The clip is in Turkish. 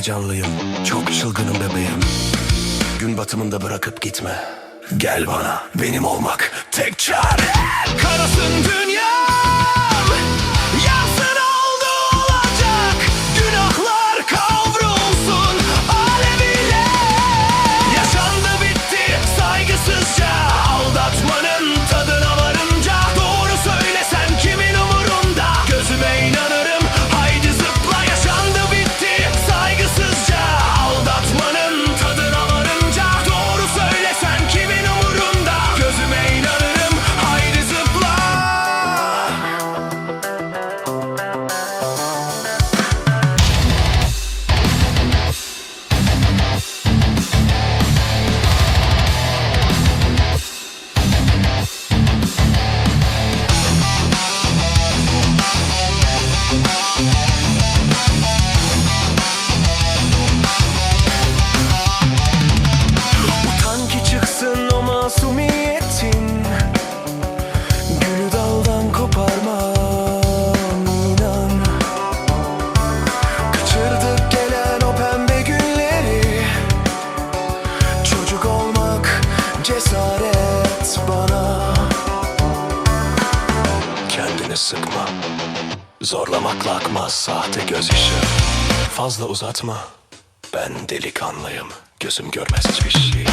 heyecanlıyım. Çok çılgınım bebeğim. Gün batımında bırakıp gitme. Gel bana benim olmak tek çare. Karasın dünyam Zorlamakla akmaz sahte gözyaşı Fazla uzatma Ben delikanlıyım. Gözüm görmez hiçbir şey